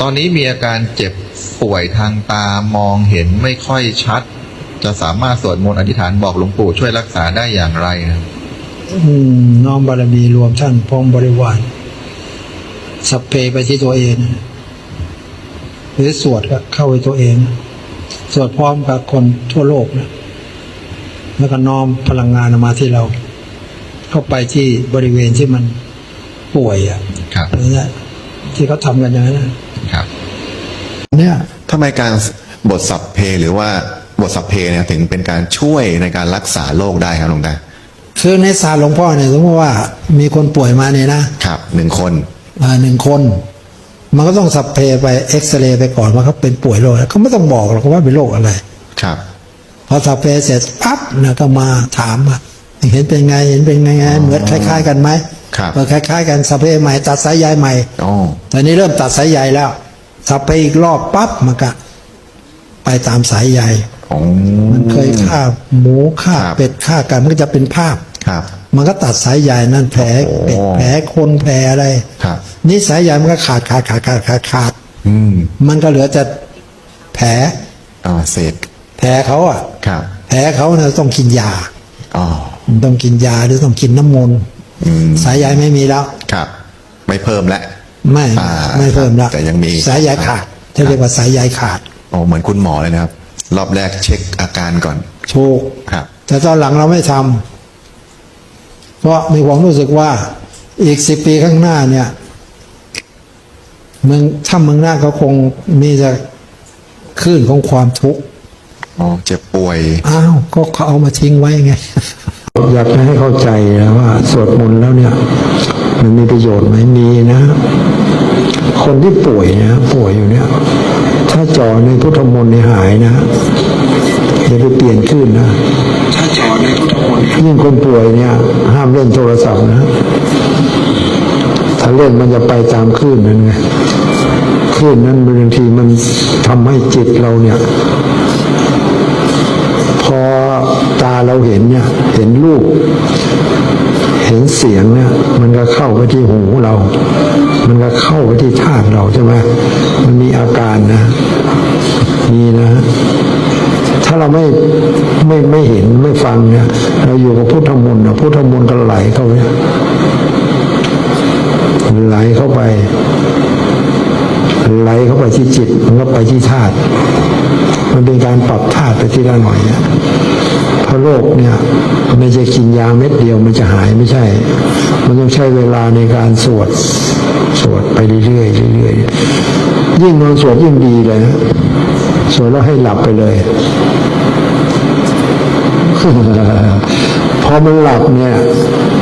ตอนนี้มีอาการเจ็บป่วยทางตามองเห็นไม่ค่อยชัด จะสามารถสวดมนต์อธิษฐานบอกหลวงปู่ช่วยรักษาได้อย่างไรครับอืมน้อมบารมีรวมท่านพร้อมบริวารสัพเพไปที่ตัวเอง หรือสวดก็เข้าไปตัวเอง สวดพร้อมกับคนทั่วโลกนะแล้วก็น้อมพลังงานออกมาที่เรา เข้าไปที่บริเวณที่มันป่วยอะครับนั่นแหละที่เขาทำกันอย่างนั้นนะครับ เนี่ยทำไมการบทสัพเพหรือว่าบทสัพเพเนี่ยถึงเป็นการช่วยในการรักษาโรคได้ครับหลวงตาคือในศาสตร์หลวงพ่อเนี่ยสมมติว่ามีคนป่วยมาเนี่ยนะครับหนึ่งคนอ่าหนึ่งคน มันก็ต้องสัพเพไปเอ็กซเรย์ไปก่อนว่าเขาเป็นป่วยโรคอะไรเขาไม่ต้องบอกหรอกว่าเป็นโรคอะไร ครับ พอสัพเพเสร็จปั๊บนะก็มาถามว่าเห็นเป็นไงเห็นเป็นไงไงเหมือนคล้าย ๆ กันไหมครับเออคล้ายๆ กันสัพเพใหม่ตัดสายใยใหม่อ๋อตอนนี้เริ่มตัดสายใยแล้ว สัพเพอีกรอบปั๊บมันก็ไปตามสายใยอ๋อมันเคยฆ่าหมูฆ่าครับเป็ดฆ่าไกันมันก็จะเป็นภาพครับมันก็ตัดสายใยนั่นแผลโอ้เป็ดแผลคนแผลอะไรครับนี่สายใยมันก็ขาดขาดขาดขาดขาดขาดอืมมันก็เหลือแต่แผลอ่าเศษแผลเขาอะครับแผลเขาเนี่ยต้องกินยาอ๋อต้องกินยาหรือต้องกินน้ำมนต์อืมสายใยไม่มีแล้วครับ ไม่เพิ่มแล้ว ไม่อ่าไม่เพิ่มแล้วแต่ยังมี สายใยขาดที่เรียกว่าสายใยขาดอ๋อเหมือนคุณหมอเลยนะครับ รอบแรกเช็คอาการก่อนถูก ครับ แต่ตอนหลังเราไม่ทำเพราะมีความรู้สึกว่าอีกสิบปีข้างหน้าเนี่ยเมืองถ้าเมืองหน้าก็คงมีแต่คลื่นของความทุกข์อ๋อเจ็บป่วย อ้าวก็เขาเอามาทิ้งไว้ไง อยากให้เข้าใจนะว่าสวดมนต์แล้วเนี่ย มันมีประโยชน์ไหมมีนะ คนที่ป่วยนะป่วยอยู่เนี่ย ถ้าจ่อในพุทธมนต์ในยหายนะอย่าไปเปลี่ยนขึ้นนะถ้าจ่อในพุทธมนต์ยิ่งคนป่วยเนี่ย ห้ามเล่นโทรศัพท์นะ ถ้าเล่นมันจะไปตามคลื่นนั้นไงคลื่นนั้นบางทีมันทำให้จิตเราเนี่ย พอตาเราเห็นเนี่ย เห็นรูป เห็นเสียงเนี่ยมันก็เข้าไปที่หูเรา มันก็เข้าไปที่ธาตุเราใช่ไหมมันมีอาการนะมีนะ ถ้าเราไม่ไม่ไม่เห็นไม่ฟังเนี่ยเราอยู่กับพุทธมนต์นะพุทธมนต์ก็ไหลเข้าไปไหลเข้าไปไหลเข้าไปที่จิตมันก็ไปที่ธาตุ มันเป็นการปรับธาตุไปทีละหน่อยเนี่ยเพราะโรคเนี่ยไม่ใช่กินยาเม็ดเดียวมันจะหายไม่ใช่ มันต้องใช้เวลาในการสวดสวดไปเรื่อยๆเรื่อยๆยิ่งนอนสวดยิ่งดีเลยนะสวดแล้วให้หลับไปเลยพอมันหลับเนี่ย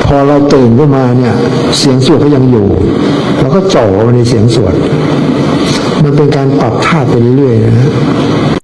พอเราตื่นขึ้นมาเนี่ย เสียงสวดก็ยังอยู่เราก็จ่อในเสียงสวดมันเป็นการปรับธาตุไปเรื่อยๆนะ